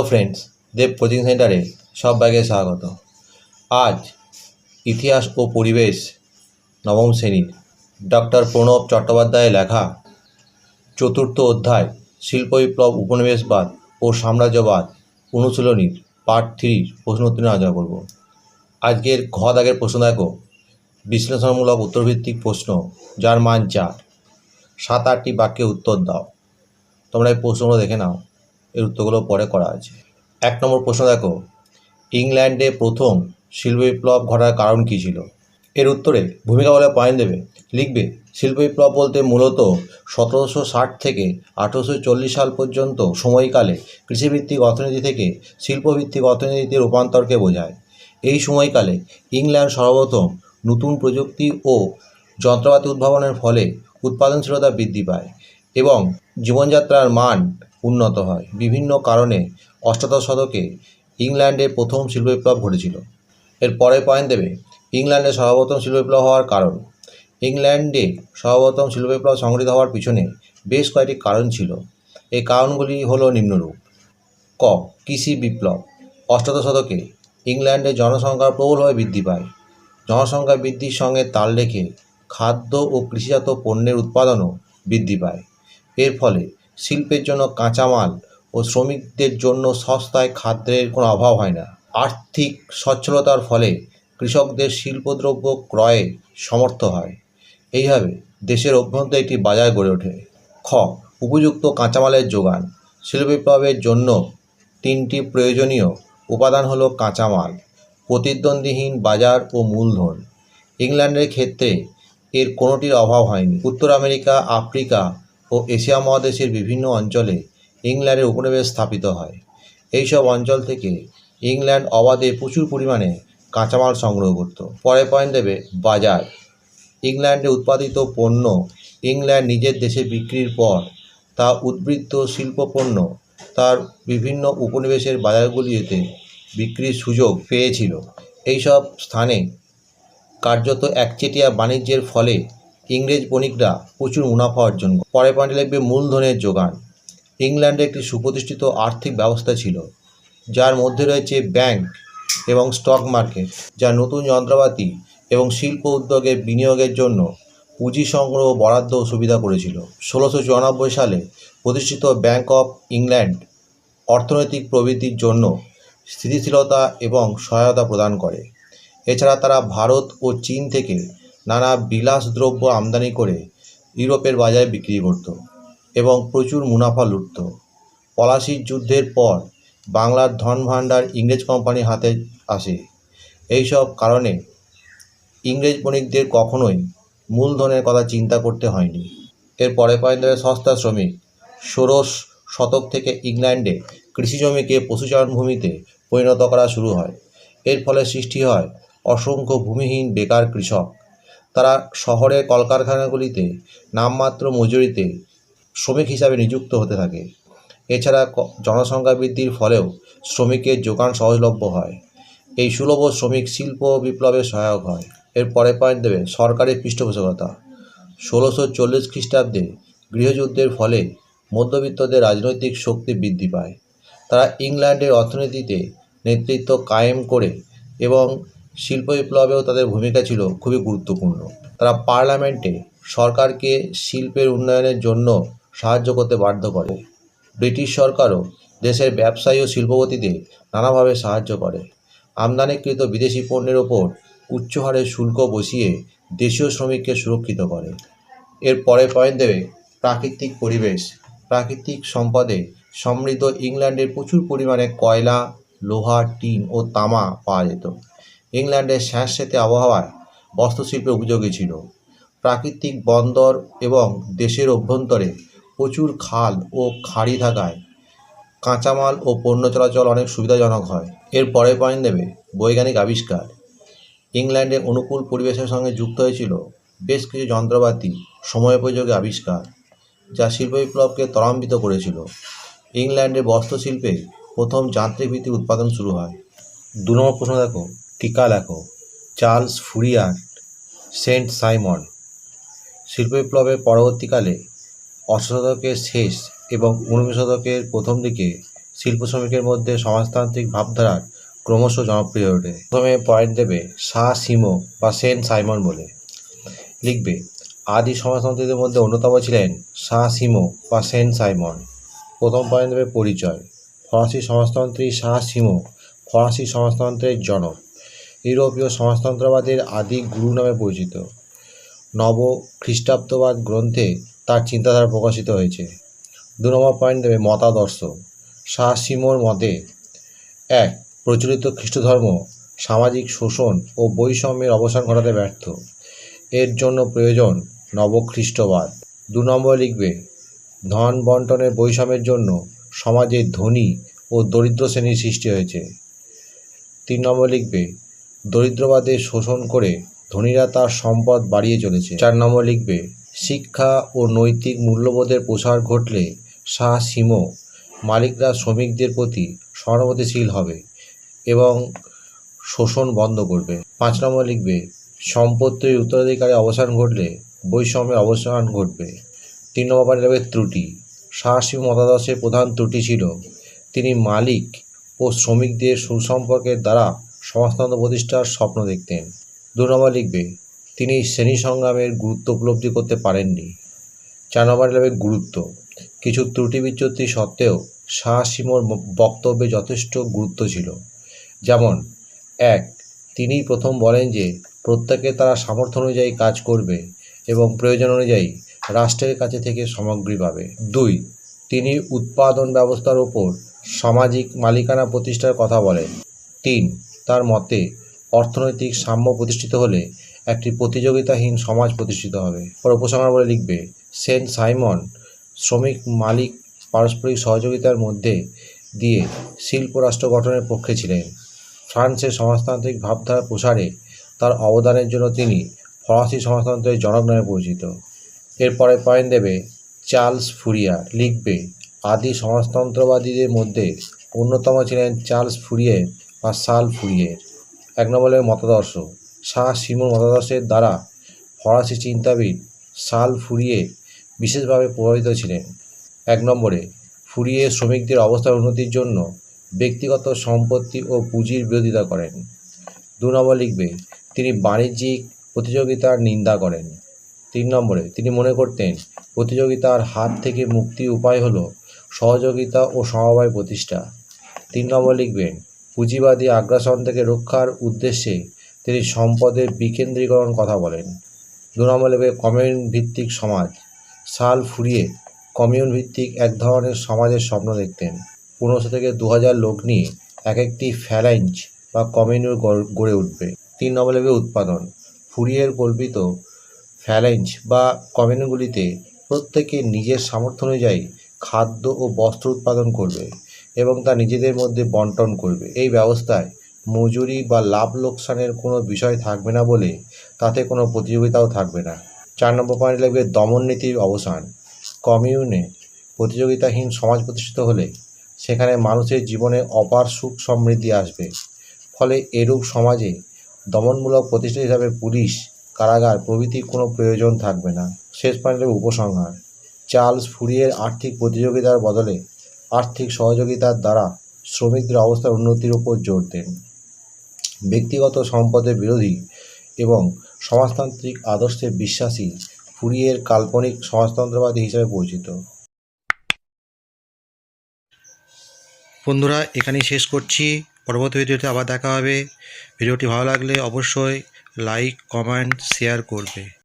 Hello friends দেব coaching সেন্টারে সবাইকে স্বাগত। আজ ইতিহাস ও পরিবেশ নবম শ্রেণির ডক্টর প্রণব চট্টোপাধ্যায়ের লেখা চতুর্থ অধ্যায় শিল্প বিপ্লব উপনিবেশবাদ ও সাম্রাজ্যবাদ অনুশীলনীর পার্ট থ্রির প্রশ্ন উত্তর নিয়ে আলোচনা করব। আজকের ঘ দাগের প্রশ্ন দেখো। বিশ্লেষণমূলক উত্তরভিত্তিক প্রশ্ন, যার মান চার। সাত আটটি বাক্যে উত্তর দাও। তোমরা এই প্রশ্নগুলো দেখে নাও। এর উত্তরগুলো পরে করা আছে। এক নম্বর প্রশ্ন দেখো, ইংল্যান্ডে প্রথম শিল্প বিপ্লব ঘটার কারণ কী ছিল? এর উত্তরে ভূমিকা বলে পয়েন্ট দেবে। লিখবে শিল্প বিপ্লব বলতে মূলত সতেরোশো ষাট থেকে আঠেরোশো চল্লিশ সাল পর্যন্ত সময়কালে কৃষিভিত্তিক অর্থনীতি থেকে শিল্পভিত্তিক অর্থনীতিতে রূপান্তরকে বোঝায়। এই সময়কালে ইংল্যান্ড সর্বপ্রথম নতুন প্রযুক্তি ও যন্ত্রপাতি উদ্ভাবনের ফলে উৎপাদনশীলতা বৃদ্ধি পায় এবং জীবনযাত্রার মান উন্নত হয়। বিভিন্ন কারণে অষ্টাদশ শতকে ইংল্যান্ডে প্রথম শিল্প বিপ্লব ঘটেছিল। এর পরে পয়েন্ট দেবে, ইংল্যান্ডে সর্বপ্রথম শিল্প বিপ্লব হওয়ার কারণ। ইংল্যান্ডে সর্বপ্রথম শিল্প বিপ্লব সংঘটিত হওয়ার পিছনে বেশ কয়েকটি কারণ ছিল। এই কারণগুলি হলো নিম্নরূপ। ক, কৃষি বিপ্লব। অষ্টাদশ শতকে ইংল্যান্ডে জনসংখ্যা প্রবলভাবে বৃদ্ধি পায়। জনসংখ্যা বৃদ্ধির সঙ্গে তাল রেখে খাদ্য ও কৃষিজাত পণ্যের উৎপাদনও বৃদ্ধি পায়। এর ফলে শিল্পের জন্য কাঁচামাল ও শ্রমিকদের জন্য সস্তায় খাদ্যের কোনো অভাব হয় না। আর্থিক সচ্ছলতার ফলে কৃষকদের শিল্পদ্রব্য ক্রয়ে সমর্থ হয়। এইভাবে দেশের অভ্যন্তরে একটি বাজার গড়ে ওঠে। খ, উপযুক্ত কাঁচামালের যোগান। শিল্প বিপ্লবের জন্য তিনটি প্রয়োজনীয় উপাদান হলো কাঁচামাল, প্রতিদ্বন্দ্বীহীন বাজার ও মূলধন। ইংল্যান্ডের ক্ষেত্রে এর কোনোটির অভাব হয়নি। উত্তর আমেরিকা, আফ্রিকা ও এশিয়া মহাদেশের বিভিন্ন অঞ্চলে ইংল্যান্ডের উপনিবেশ স্থাপিত হয়। এইসব অঞ্চল থেকে ইংল্যান্ড অবাধে প্রচুর পরিমাণে কাঁচামাল সংগ্রহ করত। পরে পয়েন্ট দেবে বাজার। ইংল্যান্ডে উৎপাদিত পণ্য ইংল্যান্ড নিজের দেশে বিক্রির পর তা উদ্বৃত্ত শিল্প পণ্য তার বিভিন্ন উপনিবেশের বাজারগুলিতে বিক্রির সুযোগ পেয়েছিল। এইসব স্থানে কার্যত একচেটিয়া বাণিজ্যের ফলে ইংরেজ বণিকরা প্রচুর মুনাফা অর্জন পরে পয়েন্টে লিখবে মূলধনের যোগান। ইংল্যান্ডে একটি সুপ্রতিষ্ঠিত আর্থিক ব্যবস্থা ছিল, যার মধ্যে রয়েছে ব্যাংক এবং স্টক মার্কেট, যা নতুন যন্ত্রপাতি এবং শিল্প উদ্যোগে বিনিয়োগের জন্য পুঁজি সংগ্রহ বরাদ্দ সুবিধা করেছিল। ষোলোশো চুরানব্বই সালে প্রতিষ্ঠিত ব্যাংক অফ ইংল্যান্ড অর্থনৈতিক প্রবৃদ্ধির জন্য স্থিতিশীলতা এবং সহায়তা প্রদান করে। এছাড়া তারা ভারত ও চীন থেকে নানা বিলাসদ্রব্য আমদানি করে ইউরোপের বাজারে বিক্রি করত এবং প্রচুর মুনাফা লুটত। পলাশির যুদ্ধের পর বাংলার ধন ভাণ্ডার ইংরেজ কোম্পানির হাতে আসে। এইসব কারণে ইংরেজ বণিকদের কখনোই মূলধনের কথা চিন্তা করতে হয়নি। এর পরে পয়েন্ট সস্তা শ্রমিক ষোড়শ শতক থেকে ইংল্যান্ডে কৃষি জমিকে পশুচারণ ভূমিতে পরিণত করা শুরু হয়। এর ফলে সৃষ্টি হয় অসংখ্য ভূমিহীন বেকার কৃষক। তারা শহরের কলকারখানাগুলিতে, নামমাত্র মজুরিতে শ্রমিক হিসাবে নিযুক্ত হতে থাকে। এছাড়া জনসংখ্যা বৃদ্ধির ফলেও শ্রমিকের যোগান সহজলভ্য হয়। এই সুলভ শ্রমিক শিল্প বিপ্লবে সহায়ক হয়। এর পরে পয়েন্ট দেবে সরকারি পৃষ্ঠপোষকতা। ষোলোশো চল্লিশ খ্রিস্টাব্দে গৃহযুদ্ধের ফলে মধ্যবিত্তদের রাজনৈতিক শক্তি বৃদ্ধি পায়। তারা ইংল্যান্ডের অর্থনীতিতে নেতৃত্ব কায়েম করে এবং শিল্প বিপ্লবেও তাদের ভূমিকা ছিল খুবই গুরুত্বপূর্ণ। তারা পার্লামেন্টে সরকারকে শিল্পের উন্নয়নের জন্য সাহায্য করতে বাধ্য করে। ব্রিটিশ সরকারও দেশের ব্যবসায়ী ও শিল্পপতিদের নানাভাবে সাহায্য করে। আমদানিকৃত বিদেশি পণ্যের ওপর উচ্চ হারে শুল্ক বসিয়ে দেশীয় শ্রমিককে সুরক্ষিত করে। এর পরে পয়েন্ট দেবে প্রাকৃতিক পরিবেশ। প্রাকৃতিক সম্পদে সমৃদ্ধ ইংল্যান্ডের প্রচুর পরিমাণে কয়লা, লোহা, টিন ও তামা পাওয়া যেত। ইংল্যান্ডের স্যাঁতস্যাঁতে আবহাওয়ায় বস্ত্রশিল্পে উপযোগী ছিল। প্রাকৃতিক বন্দর এবং দেশের অভ্যন্তরে প্রচুর খাল ও খাড়ি থাকায় কাঁচামাল ও পণ্য চলাচল অনেক সুবিধাজনক হয়। এর পরে পয়েন্ট দেবে বৈজ্ঞানিক আবিষ্কার। ইংল্যান্ডে অনুকূল পরিবেশের সঙ্গে যুক্ত হয়েছিল বেশ কিছু যন্ত্রপাতি সময়োপযোগী আবিষ্কার, যা শিল্প বিপ্লবকে ত্বরান্বিত করেছিল। ইংল্যান্ডে বস্ত্রশিল্পে প্রথম যান্ত্রিক ভিত্তিক উৎপাদন শুরু হয়। দু নম্বর প্রশ্ন দেখো। টিকা লেখো। Charles Fourier, Saint Simon. শিল্প বিপ্লবের পরবর্তীকালে অষ্ট শতকের শেষ এবং ঊনবিংশ শতকের প্রথম দিকে শিল্প শ্রমিকের মধ্যে সমাজতান্ত্রিক ভাবধারার ক্রমশ জনপ্রিয় হয়ে ওঠে। প্রথমে পয়েন্ট দেবে সা সিমো বা সেন্ট সাইমন বলে। লিখবে, আদি সমাজতন্ত্রীদের মধ্যে অন্যতম ছিলেন সা সিমো বা সেন্ট সাইমন। প্রথম পয়েন্ট দেবে, পরিচয়। ফরাসি সমাজতন্ত্রী সা সিমো ফরাসি সমাজতন্ত্রের জনক। ইউরোপীয় সমাজতন্ত্রবাদের আদি গুরু নামে পরিচিত। নব খ্রিস্টাব্দবাদ গ্রন্থে তার চিন্তাধারা প্রকাশিত হয়েছে। দু নম্বর পয়েন্ট দেবে মতাদর্শ। শাহ সিমোর মতে, এক, প্রচলিত খ্রিস্টধর্ম সামাজিক শোষণ ও বৈষম্যের অবসান ঘটাতে ব্যর্থ। এর জন্য প্রয়োজন নবখ্রিস্টবাদ। দু নম্বর লিখবে, ধন বন্টনের বৈষম্যের জন্য সমাজে ধনী ও দরিদ্র শ্রেণির সৃষ্টি হয়েছে। তিন নম্বর লিখবে দরিদ্রবাদের শোষণ করে ধনীরা তার সম্পদ বাড়িয়ে চলেছে। চার নম্বর লিখবে, শিক্ষা ও নৈতিক মূল্যবোধের প্রসার ঘটলে শাহ সিমো মালিকরা শ্রমিকদের প্রতি সহানুভূতিশীল হবে এবং শোষণ বন্ধ করবে। পাঁচ নম্বর লিখবে, সম্পত্তির উত্তরাধিকারে অবসান ঘটলে বৈষম্যের অবসান ঘটবে। তিন নম্বর লিখবে, ত্রুটি। শাহ সিমো মতাদর্শের প্রধান ত্রুটি ছিল, তিনি মালিক ও শ্রমিকদের সুসম্পর্কের দ্বারা সমাজতন্ত্র প্রতিষ্ঠার স্বপ্ন দেখতেন। দু নম্বর লিখবে, তিনি শ্রেণি সংগ্রামের গুরুত্ব উপলব্ধি করতে পারেননি। চার নম্বর লিখবে গুরুত্ব, কিছু ত্রুটি বিচ্যুতি সত্ত্বেও শাহ সিমোর বক্তব্যে যথেষ্ট গুরুত্ব ছিল। যেমন, এক, তিনি প্রথম বলেন যে, প্রত্যেকে তারা সামর্থ্য অনুযায়ী কাজ করবে এবং প্রয়োজন অনুযায়ী রাষ্ট্রের কাছে থেকে সামগ্রী পাবে। দুই, তিনি উৎপাদন ব্যবস্থার ওপর সামাজিক মালিকানা প্রতিষ্ঠার কথা বলেন। তিন তার মতে, অর্থনৈতিক সাম্য প্রতিষ্ঠিত হলে একটি প্রতিযোগিতাহীন সমাজ প্রতিষ্ঠিত হবে। পর উপসংহার বলে লিখবে, সেন্ট সাইমন শ্রমিক মালিক পারস্পরিক সহযোগিতার মধ্যে দিয়ে শিল্প রাষ্ট্র গঠনের পক্ষে ছিলেন। ফ্রান্সের সমাজতান্ত্রিক ভাবধারা প্রসারে তার অবদানের জন্য তিনি ফরাসি সমাজতন্ত্রের জনক নামে পরিচিত। এরপরে পয়েন্ট দেবে, চার্লস ফুরিয়া লিখবে, আদি সমাজতন্ত্রবাদীদের মধ্যে অন্যতম ছিলেন চার্লস ফুরিয়ে বা সাল ফুরিয়ের। এক নম্বরে মতাদর্শ। শাহ সিমোর মতাদর্শের দ্বারা ফরাসি চিন্তাবিদ সাল ফুরিয়ে বিশেষভাবে প্রভাবিত ছিলেন। এক নম্বরে, ফুরিয়ে শ্রমিকদের অবস্থার উন্নতির জন্য ব্যক্তিগত সম্পত্তি ও পুঁজির বিরোধিতা করেন। দু নম্বর লিখবে, তিনি বাণিজ্যিক প্রতিযোগিতার নিন্দা করেন। তিন নম্বরে, তিনি মনে করতেন প্রতিযোগিতার হাত থেকে মুক্তির উপায় হলো সহযোগিতা ও সমবায় প্রতিষ্ঠা। তিন নম্বর লিখবেন পুঁজিবাদী আগ্রাসন থেকে রক্ষার উদ্দেশ্যে তিনি সম্পদের বিকেন্দ্রীকরণ কথা বলেন। দু নম্বর লিখবে কমিউন ভিত্তিক সমাজ। সাল ফুরিয়ে কমিউন ভিত্তিক এক ধরনের সমাজের স্বপ্ন দেখতেন। পনেরোশো থেকে দু হাজার লোক নিয়ে এক একটি ফ্যালাইঞ্জ বা কমিউন গড়ে উঠবে। তিন নম্বর লিখবে উৎপাদন। ফুরিয়ের কল্পিত ফ্যালেঞ্জ বা কমিউনগুলিতে প্রত্যেকে নিজের সামর্থ্য অনুযায়ী খাদ্য ও বস্ত্র উৎপাদন করবে। এবং তা নিজেদের মধ্যে বন্টন করবে। এই ব্যবস্থায় মজুরি বা লাভ লোকসানের কোনো বিষয় থাকবে না বলে তাতে কোনো প্রতিযোগিতাও থাকবে না। চার নম্বর পয়েন্ট লাগবে দমন নীতির অবসান। কমিউনে প্রতিযোগিতাহীন সমাজ প্রতিষ্ঠিত হলে সেখানে মানুষের জীবনে অপার সুখ সমৃদ্ধি আসবে। ফলে এরূপ সমাজে দমনমূলক প্রতিষ্ঠা হিসাবে পুলিশ, কারাগার প্রভৃতির কোনো প্রয়োজন থাকবে না। শেষ পয়েন্টে উপসংহার। চার্লস ফুরিয়ের আর্থিক প্রতিযোগিতার বদলে আর্থিক সহযোগিতার দ্বারা শ্রমিকদের অবস্থার উন্নতির উপর জোর দেন। ব্যক্তিগত সম্পদের বিরোধী এবং সমাজতান্ত্রিক আদর্শে বিশ্বাসী ফুরিয়ের কাল্পনিক সমাজতন্ত্রবাদী হিসেবে পরিচিত। বন্ধুরা, এখানেই শেষ করছি। পরবর্তী ভিডিওতে আবার দেখা হবে। ভিডিওটি ভালো লাগলে অবশ্যই লাইক, কমেন্ট, শেয়ার করবে।